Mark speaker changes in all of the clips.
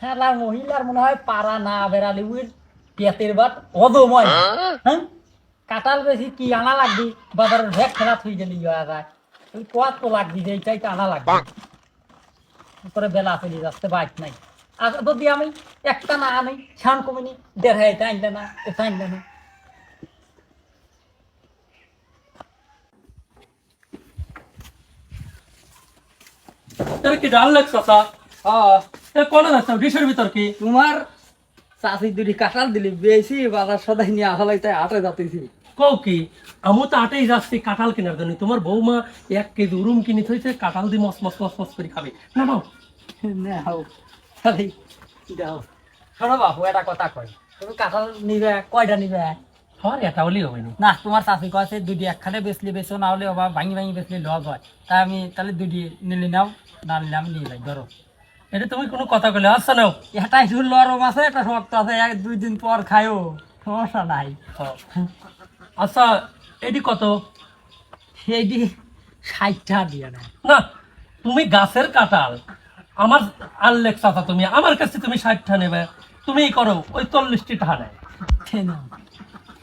Speaker 1: শালার মহিলার মনে হয় পারা না বেড়ালে উইর পেটের বাট অদময় হ্যাঁ? কাটাল বেশি কি আনা লাগবি? বাজারের ভেক খেলা থুই গেলি যায়। ওই কত তো লাগবি যে এইটাই তো আনা লাগবে। করে বেলা ফেলি যাচ্ছে বাইক নাই। আর যদি আমি একটা না আনি ছান কমিনি দেড় হাজার এটা আনলে না এটা আনলে না।
Speaker 2: তোর কি ডাল লাগছ
Speaker 1: হ্যাঁ
Speaker 2: কোন যাচ্ছ ডিশের ভিতর কি?
Speaker 1: তোমার চাষি দুটি কাঁঠাল দিলি বেশি বাজার সদাই নিয়ে আসলে তাই আটে যাতেছি।
Speaker 2: কও কি আমি তো আটেই যাচ্ছি কাঁঠাল কেনার জন্য। তোমার বৌমা এক কেজি উরুম কিনে থইছে কাঁঠাল দিয়ে মস মস মস মস করে খাবে। না বাবু
Speaker 1: দাও। শোনো বাবু একটা কথা কই। তুমি কাঁঠাল নিবে কয়টা নিবে?
Speaker 2: এটা হলেই হবে না।
Speaker 1: না তোমার চাষি কাছে দুটি একখানে বেচলে বেচো না হলে আবার ভাঙি ভাঙি বেচলে লস হয়। তাই আমি তাহলে দুটি নিলে নাও না নিলে আমি নিয়ে যাই ধরো।
Speaker 2: এটা তুমি কোনো কথা বলে আচ্ছা নাও।
Speaker 1: এটা একটু লরম আছে এটা শক্ত আছে এক দুই দিন পর খায়ও সমস্যা নাই।
Speaker 2: হ্যাঁ। আচ্ছা এটি কত?
Speaker 1: সেইটি ষাটটা দিয়ে না
Speaker 2: না তুমি গাছের কাঁঠাল। আমার আনলেক চাচা তুমি আমার কাছে তুমি ষাটটা নেবে। তুমি করো ওই চল্লিশটি টাকা নেয়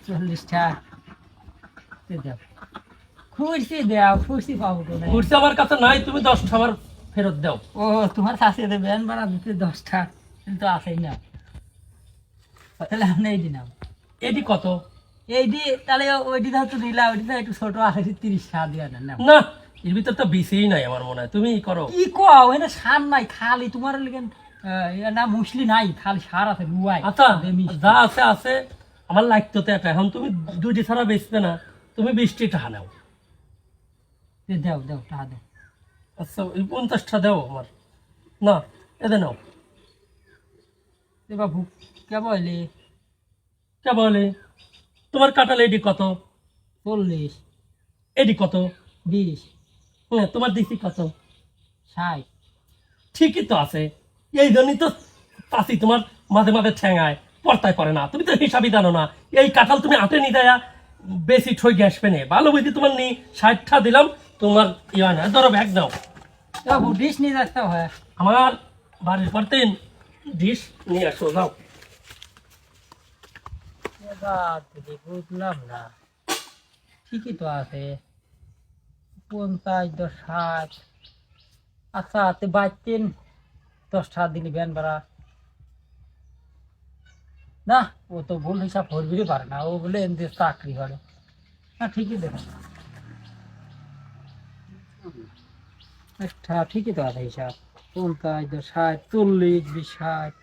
Speaker 1: চল্লিশটা খুশি দাও। খুশি পাবো না
Speaker 2: আমার কাছে নাই তুমি দশটা আমার ফেরত দাও।
Speaker 1: ও তোমার কাছে দেবেন ভাড়া দিতে দশটা কিন্তু আসেই না। তাহলে আপনি এই দিন
Speaker 2: এটি কত?
Speaker 1: এই দি তাহলে ওই দিন হয়তো নিলা ওই দিন একটু ছোট আছে তিরিশ টাকা দিয়ে দেন না
Speaker 2: না এর ভিতর তো বিসেই নাই আমার মনে হয়। তুমি করো।
Speaker 1: কি কও এনে সার নাই খালি তোমার লিখেন না মুসলি নাই খালি সার আছে রুয়াই।
Speaker 2: আচ্ছা। যা আছে আছে। আমার লাগতো তো এটা এখন তুমি দুইটি ছাড়া বেচবে না। তুমি বিশটি টাকা নাও।
Speaker 1: দাও দাও টাকা দাও।
Speaker 2: আচ্ছা ওই পঞ্চাশটা দাও আমার। না এদের নাও।
Speaker 1: এ বাবু কে বলে
Speaker 2: কে বলে তোমার কাটাল এডি কত?
Speaker 1: চল্লিশ।
Speaker 2: এডি কত?
Speaker 1: বিশ।
Speaker 2: হ্যাঁ তোমার দিছি কত?
Speaker 1: ষাট।
Speaker 2: ঠিকই তো আছে। এই জন্যই তো চাষি তোমার মাঝে মাঝে ঠেঙায় পর্তায় করে না। তুমি তো হিসাবই জানো না। এই কাঁঠাল তুমি হাতে নি দেয়া বেশি ঠই গ্যাস পেনে। ভালো বুঝি তোমার নি ষাটটা দিলাম তোমার ইয়ে না। ধরো ব্যাগ
Speaker 1: বাবু ডিশ নিয়ে যাচ্ছে হয়।
Speaker 2: আমার বাড়ির পর ডিশ নিয়ে আসো যাও।
Speaker 1: বুঝলাম না। ঠিকই তো আছে। পঞ্চাশ দশ ষাট। আচ্ছা তে বাইতেন দশ টাকা দিলি ব্যান ভাড়া না ও তো ভুল হিসাব করবিরই পারে না ও বলে এমনি চাকরি করে। না ঠিকই দেখো। একটা ঠিকই তো আছে হিসাব। পঞ্চাশ দশ ষাট, চল্লিশ, বিশ, ষাট।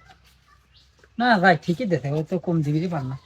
Speaker 1: না ভাই ঠিকই দেখে ও তো কম দিবি পার না।